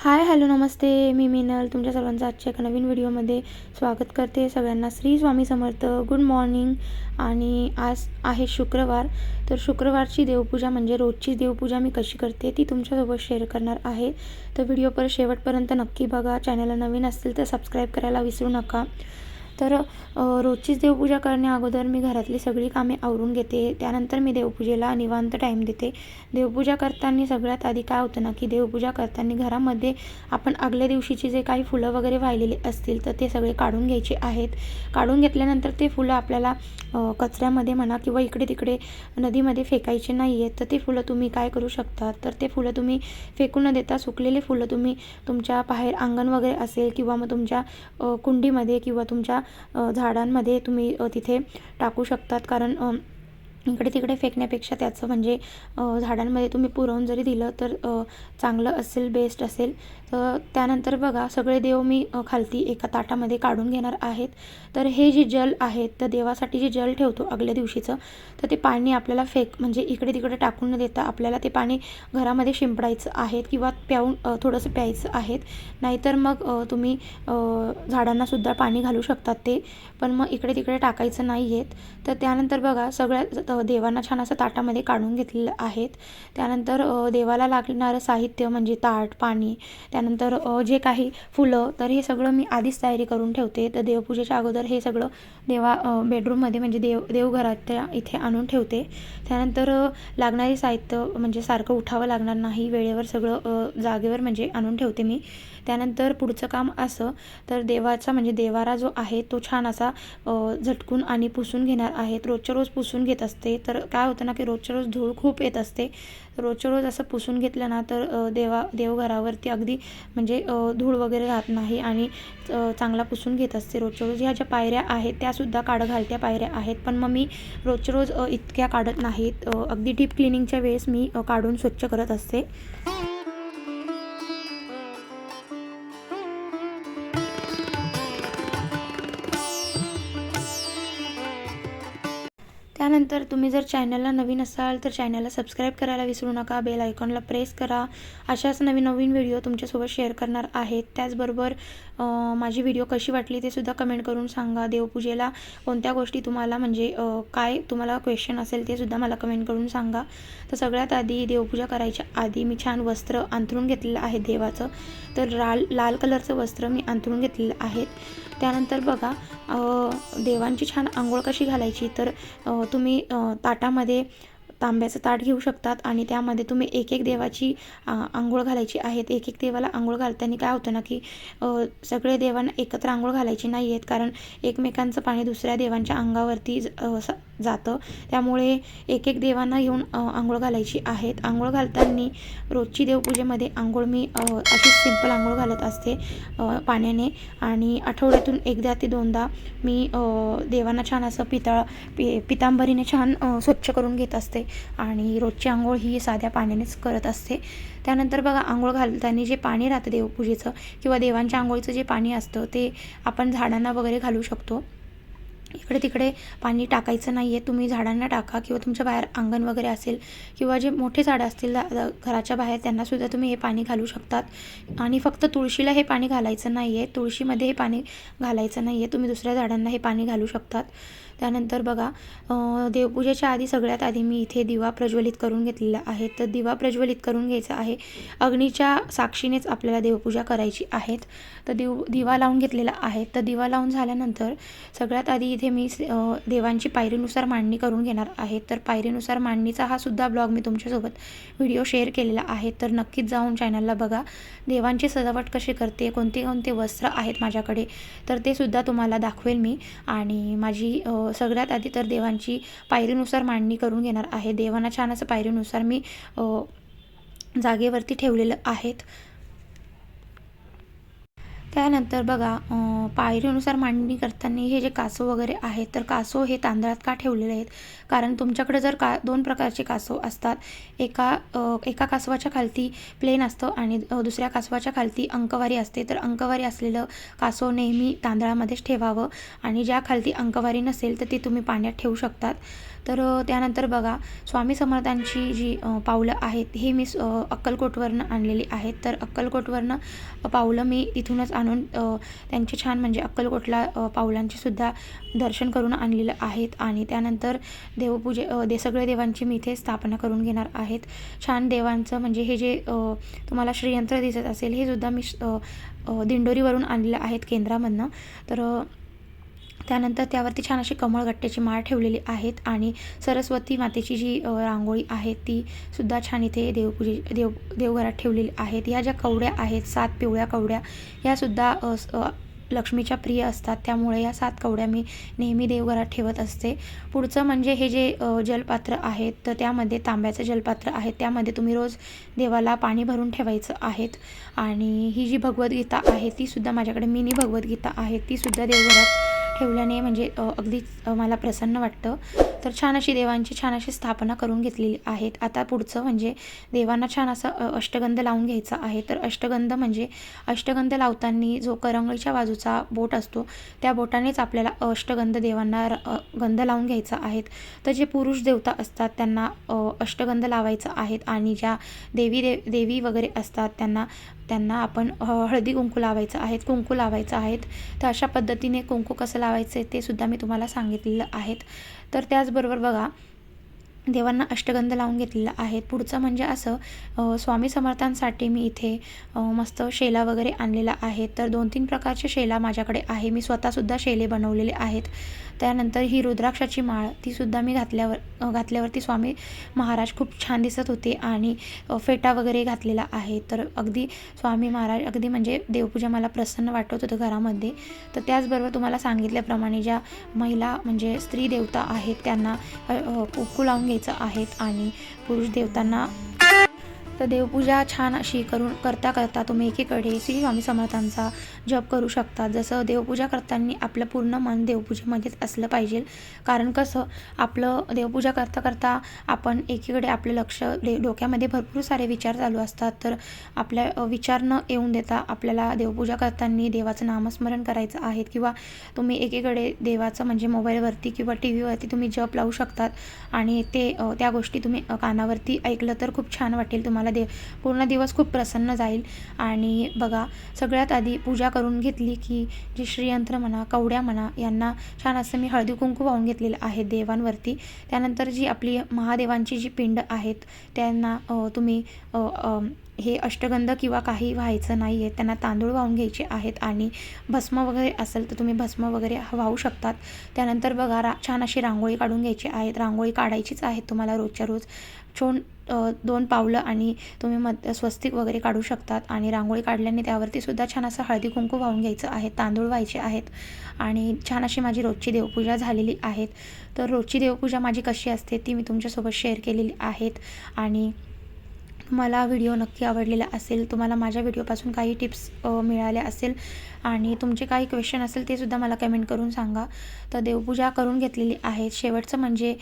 Hi hello नमस्ते. मी मिनल. तुमच्या सर्वांचं आजच्या एका नवीन व्हिडिओमध्ये स्वागत करते. सगळ्यांना श्री स्वामी समर्थ. गुड मॉर्निंग आणि आज आहे शुक्रवार. तर शुक्रवारची देवपूजा म्हणजे रोजची देवपूजा मी कशी करते ती तुमच्यासोबत शेअर करणार आहे. तर व्हिडिओ पर शेवटपर्यंत नक्की बघा. चॅनलला नवीन असतील तर सबस्क्राईब करायला विसरू नका. तर रोजचीच देवपूजा करण्या अगोदर मी घरातली सगळी कामे आवरून घेते. त्यानंतर मी देवपूजेला निवांत टाईम देते. देवपूजा करताना सगळ्यात आधी काय होतं ना की देवपूजा करताना घरामध्ये आपण आगल्या दिवशीची जे काही फुलं वगैरे वाहिलेली असतील तर ते सगळे काढून घ्यायचे आहेत. काढून घेतल्यानंतर ते फुलं आपल्याला कचऱ्यामध्ये म्हणा किंवा इकडे तिकडे नदीमध्ये फेकायचे नाही आहेत तर ते फुलं तुम्ही काय करू शकता? तर ते फुलं तुम्ही फेकू न देता सुकलेले फुलं तुम्ही तुमच्या बाहेर अंगण वगैरे असेल किंवा मग तुमच्या कुंडीमध्ये किंवा तुमच्या झाडांमध्ये तुम्ही तिथे टाकू शकतात. कारण इकडे तिकडे फेकण्यापेक्षा त्याचं म्हणजे झाडांमध्ये तुम्ही पुरवून जरी दिलं तर चांगलं असेल बेस्ट असेल. तर त्यानंतर बघा सगळे देव मी खालती एका ताटामध्ये काढून घेणार आहेत. तर हे जे जल आहेत तर देवासाठी जे जल ठेवतो आगल्या दिवशीचं तर ते पाणी आपल्याला फेक म्हणजे इकडे तिकडे टाकून न देता आपल्याला ते पाणी घरामध्ये शिंपडायचं आहे किंवा प्याऊन थोडंसं प्यायचं आहेत. नाहीतर मग तुम्ही झाडांनासुद्धा पाणी घालू शकतात ते. पण मग इकडे तिकडे टाकायचं नाही आहेत तर त्यानंतर बघा सगळ्या देवांना छान असं ताटामध्ये काढून घेतलेलं आहेत. त्यानंतर देवाला लागणारं साहित्य म्हणजे ताट पाणी त्यानंतर जे काही फुलं तर हे सगळं मी आधीच तयारी करून ठेवते. तर देवपूजेच्या अगोदर हे सगळं देवा बेडरूममध्ये म्हणजे देव देवघराच्या इथे आणून ठेवते. त्यानंतर लागणारे साहित्य म्हणजे सारखं उठावं लागणार नाही. वेळेवर सगळं जागेवर म्हणजे आणून ठेवते मी. त्यानंतर पुढचं काम असं तर देवाचा म्हणजे देवारा जो आहे तो छान असा झटकून आणि पुसून घेणार आहेत. रोजच्या रोज पुसून घेत असते. तर काय होतं ना की रोजच्या रोज धूळ खूप येत असते. रोजच्या रोज असं पुसून घेतलं ना तर देवा देवघरावरती अगदी म्हणजे धूळ वगैरे राहत नाही आणि चांगला पुसून घेत असते. रोजच्या रोज ह्या ज्या पायऱ्या आहेत त्यासुद्धा काढ घालत्या पायऱ्या आहेत. पण मग मी रोजच्या रोज इतक्या काढत नाहीत. अगदी डीप क्लिनिंगच्या वेळेस मी काढून स्वच्छ करत असते. त्यानंतर तुम्ही जर चॅनलला नवीन असाल तर चॅनलला सबस्क्राईब करायला विसरू नका बेल आयकॉनला प्रेस करा. अशाच नवीन नवीन व्हिडिओ तुमच्यासोबत शेअर करणार आहेत. त्याचबरोबर माझी व्हिडिओ कशी वाटली ते सुद्धा कमेंट करून सांगा देवपूजेला. कोणत्या गोष्टी तुम्हाला म्हणजे काय तुम्हाला क्वेश्चन असेल ते सुद्धा मला कमेंट करून सांगा. तर सगळ्यात आधी देवपूजा करायच्या आधी मी छान वस्त्र अंथरून घेतलेलं आहे देवाचं. तर लाल लाल कलरचं वस्त्र मी अंथरून घेतलेलं आहे. त्यानंतर बघा देवांची छान आंघोळ कशी घालायची? तर तुम्ही ताटामध्ये तांब्याचं ताट घेऊ शकतात आणि त्यामध्ये तुम्ही एक एक देवाची आंघोळ घालायची आहेत एक एक देवाला आंघोळ घालताना काय होतं ना की सगळे देवांना एकत्र आंघोळ घालायची नाही आहेत. कारण एकमेकांचं पाणी दुसऱ्या देवांच्या अंगावरती ज- स- जातं. त्यामुळे एक एक देवांना घेऊन आंघोळ घालायची आहेत. आंघोळ घालताना रोजची देवपूजेमध्ये आंघोळ मी अशीच सिंपल आंघोळ घालत असते पाण्याने. आणि आठवड्यातून एकदा ते दोनदा मी देवांना छान असं पितळ पि पितांबरीने छान स्वच्छ करून घेत असते. आणि रोजची आंघोळ ही साध्या पाण्यानेच करत असते. त्यानंतर बघा आंघोळ घालताना जे पाणी राहतं देवपूजेचं किंवा देवांच्या आंघोळीचं जे पाणी असतं ते आपण झाडांना वगैरे घालू शकतो. इकडे तिकडे पाणी टाकायचं नाही आहे तुम्ही झाडांना टाका किंवा तुमच्या बाहेर अंगण वगैरे असेल किंवा जे मोठे झाडं असतील घराच्या बाहेर त्यांनासुद्धा तुम्ही हे पाणी घालू शकतात. आणि फक्त तुळशीला हे पाणी घालायचं नाही आहे तुळशीमध्ये हे पाणी घालायचं नाही आहे तुम्ही दुसऱ्या झाडांना हे पाणी घालू शकतात. त्यानंतर बघा देवपूजेच्या आधी सगळ्यात आधी मी इथे दिवा प्रज्वलित करून घेतलेला आहे. तर दिवा प्रज्वलित करून घ्यायचा आहे. अग्नीच्या साक्षीनेच आपल्याला देवपूजा करायची आहेत. तर दिव दिवा लावून घेतलेला आहे. तर दिवा लावून झाल्यानंतर सगळ्यात आधी इथे मी देवांची पायरीनुसार मांडणी करून घेणार आहे. तर पायरीनुसार मांडणीचा हा सुद्धा ब्लॉग मी तुमच्यासोबत व्हिडिओ शेअर केलेला आहे. तर नक्कीच जाऊन चॅनलला बघा. देवांची सजावट कशी करते कोणते कोणते वस्त्र आहेत माझ्याकडे तर ते सुद्धा तुम्हाला दाखवेल मी. आणि माझी सगळ्यात आधी तर देवांची पायरीनुसार मांडणी करून घेणार आहे. देवांना छान असं पायरीनुसार मी जागेवरती ठेवलेलं आहेत. त्यानंतर बघा पायरीनुसार मांडणी करताना हे जे कासव वगैरे आहेत तर कासव हे तांदळात का ठेवलेले आहेत? कारण तुमच्याकडे जर का दोन प्रकारचे कासव असतात. एका एका कासवाच्या खालती प्लेन असतं आणि दुसऱ्या कासवाच्या खालती अंकवारी असते. तर अंकवारी असलेलं कासव नेहमी तांदळामध्येच ठेवावं आणि ज्या खालती अंकवारी नसेल तर ती तुम्ही पाण्यात ठेवू शकतात. तर त्यानंतर बघा स्वामी समर्थांची जी पावलं आहेत हे मी स- अक्कलकोटवरनं आणलेली आहेत. तर अक्कलकोटवरनं पावलं मी तिथूनच आणून त्यांचे छान म्हणजे अक्कलकोटला अ, पावलांचे सुद्धा दर्शन करून आणलेलं आहेत. आणि त्यानंतर देवपूजे दे सगळे देवांची मी इथे स्थापना करून घेणार आहेत. छान देवांचं म्हणजे हे जे तुम्हाला श्रीयंत्र दिसत असेल हे सुद्धा मी दिंडोरीवरून आणलेलं आहेत केंद्रामधनं. तर त्यानंतर त्यावरती छान अशी कमळगट्ट्याची माळ ठेवलेली आहेत आणि सरस्वती मातेची जी रांगोळी आहे ती सुद्धा छान इथे देवपूजे देव देवघरात ठेवलेली आहेत. ह्या ज्या कवड्या आहेत सात पिवळ्या कवड्या ह्यासुद्धा लक्ष्मीच्या प्रिय असतात. त्यामुळे या सात कवड्या मी नेहमी देवघरात ठेवत असते. पुढचं म्हणजे हे जे जलपात्र आहेत तर त्यामध्ये तांब्याचं जलपात्र आहे. त्यामध्ये तुम्ही रोज देवाला पाणी भरून ठेवायचं आहेत. आणि ही जी भगवद्गीता आहे ती सुद्धा माझ्याकडे मिनी भगवद्गीता आहे. ती सुद्धा देवघरात ठेवल्याने म्हणजे अगदी अगदीच मला प्रसन्न वाटतं. तर छान अशी देवांची छान अशी स्थापना करून घेतलेली आहेत. आता पुढचं म्हणजे देवांना छान असं अष्टगंध लावून घ्यायचा आहे. तर अष्टगंध म्हणजे अष्टगंध लावताना जो करंगळीच्या बाजूचा बोट असतो त्या बोटानेच आपल्याला अष्टगंध देवांना र- गंध लावून घ्यायचा आहेत. तर जे पुरुष देवता असतात त्यांना अष्टगंध लावायचा आहेत. आणि ज्या देवी दे देवी वगैरे असतात त्यांना त्यांना आपण हळदी कुंकू लावायचं आहेत कुंकू लावायचं आहेत. तर अशा पद्धतीने कुंकू कसं लावायचं आहे ते सुद्धा मी तुम्हाला सांगितलेलं आहेत. तर त्याचबरोबर बघा देवांना अष्टगंध लावून घेतलेला आहे. पुढचं म्हणजे असं स्वामी समर्थांसाठी मी इथे मस्त शेला वगैरे आणलेला आहे. तर दोन तीन प्रकारचे शेला माझ्याकडे आहे. मी स्वतःसुद्धा शेले बनवलेले आहेत. त्यानंतर ही रुद्राक्षाची माळ तीसुद्धा मी घातल्यावर घातल्यावरती स्वामी महाराज खूप छान दिसत होते आणि फेटा वगैरे घातलेला आहे. तर अगदी स्वामी महाराज अगदी म्हणजे देवपूजा मला प्रसन्न वाटत होतं घरामध्ये. तर त्याचबरोबर तुम्हाला सांगितल्याप्रमाणे ज्या महिला म्हणजे स्त्री देवता आहेत त्यांना कुकू लावून घे घ्यायचं आहेत आणि पुरुष देवतांना तर देवपूजा छान अशी करून करता करता तुम्ही एकीकडे श्री स्वामी समर्थांचा जप करू शकता. जसं देवपूजा करताना आपलं पूर्ण मन देवपूजेमध्येच असलं पाहिजे. कारण कसं आपलं देवपूजा करता करता आपण एकीकडे आपलं लक्ष दे डोक्यामध्ये भरपूर सारे विचार चालू असतात. तर आपल्या विचार न येऊन देता आपल्याला देवपूजा करताना देवाचं नामस्मरण करायचं आहे. किंवा तुम्ही एकीकडे देवाचं म्हणजे मोबाईलवरती किंवा टी व्हीवरती तुम्ही जप लावू शकतात. आणि ते त्या गोष्टी तुम्ही कानावरती ऐकलं तर खूप छान वाटेल तुम्हाला. दे पूर्ण दिवस खूप प्रसन्न जाईल. आणि बघा सगळ्यात आधी पूजा करून घेतली की जी श्रीयंत्र म्हणा कवड्या म्हणा यांना छान असं मी हळदी कुंकू वाहून घेतलेलं आहे देवांवरती. त्यानंतर जी आपली महादेवांची जी पिंड आहेत त्यांना तुम्ही हे अष्टगंध किंवा काही व्हायचं नाही आहे त्यांना तांदूळ वाहून घ्यायचे आहेत आणि भस्म वगैरे असेल तर तुम्ही भस्म वगैरे वाहू शकतात. त्यानंतर बघा रा छान अशी रांगोळी काढून घ्यायची आहेत. रांगोळी काढायचीच आहेत तुम्हाला रोजच्या रोज. छोन दोन पावलं आणि तुम्ही मत स्वस्तिक वगैरे काढू शकतात आणि रांगोळी काढल्याने त्यावरती सुद्धा छान असं हळदी कुंकू वाहून घ्यायचं आहे तांदूळ व्हायचे आहेत आणि छान अशी माझी रोजची देवपूजा झालेली आहेत. तर रोजची देवपूजा माझी कशी असते ती मी तुमच्यासोबत शेअर केलेली आहेत आणि तुम्हाला व्हिडिओ नक्की आवडलेला असेल तुम्हाला माझ्या व्हिडिओपासून काही टिप्स मिळाल्या असेल आणि तुमचे काही क्वेश्चन असेल ते सुद्धा मला कमेंट करून सांगा. तर देवपूजा करून घेतलेली आहे. शेवटचं म्हणजे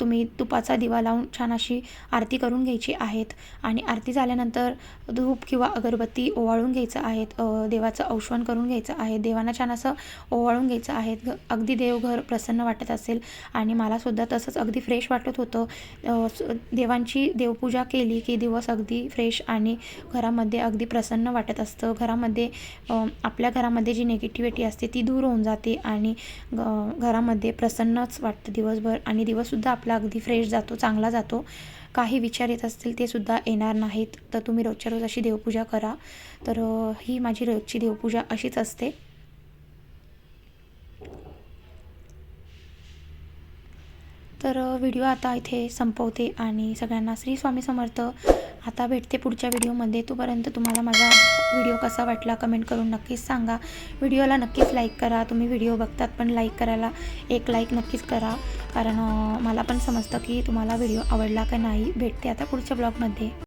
तुम्ही तुपाचा दिवा लावून छान अशी आरती करून घ्यायची आहेत आणि आरती झाल्यानंतर धूप किंवा अगरबत्ती ओवाळून घ्यायचं आहेत. देवाचं औषण करून घ्यायचं आहे. देवांना छान असं ओवाळून घ्यायचं आहे अगदी देवघर प्रसन्न वाटत असेल आणि मलासुद्धा तसंच अगदी फ्रेश वाटत होतं. देवांची देवपूजा केली की दिवस अगदी फ्रेश आणि घरामध्ये अगदी प्रसन्न वाटत असतं. घरामध्ये आपल्या घरामध्ये जी निगेटिव्हिटी असते ती दूर होऊन जाते आणि घरामध्ये प्रसन्नच वाटतं दिवसभर आणि दिवससुद्धा आपला अगदी फ्रेश जातो चांगला जातो. काही विचार येत असतील ते सुद्धा येणार नाहीत. तर तुम्ही रोजच्या रोज अशी देवपूजा करा. तर ही माझी रोजची देवपूजा अशीच असते. तर व्हिडिओ आता इथे संपवते आणि सगळ्यांना श्री स्वामी समर्थ. आता भेटते पुढच्या व्हिडिओमध्ये. तोपर्यंत तुम्हाला माझा व्हिडिओ कसा वाटला कमेंट करून नक्कीच सांगा. व्हिडिओला नक्कीच लाईक करा. तुम्ही व्हिडिओ बघतात पण लाईक करायला एक लाईक नक्कीच करा. कारण मला पण समजतं की तुम्हाला व्हिडिओ आवडला का नाही. भेटते आता पुढच्या ब्लॉगमध्ये.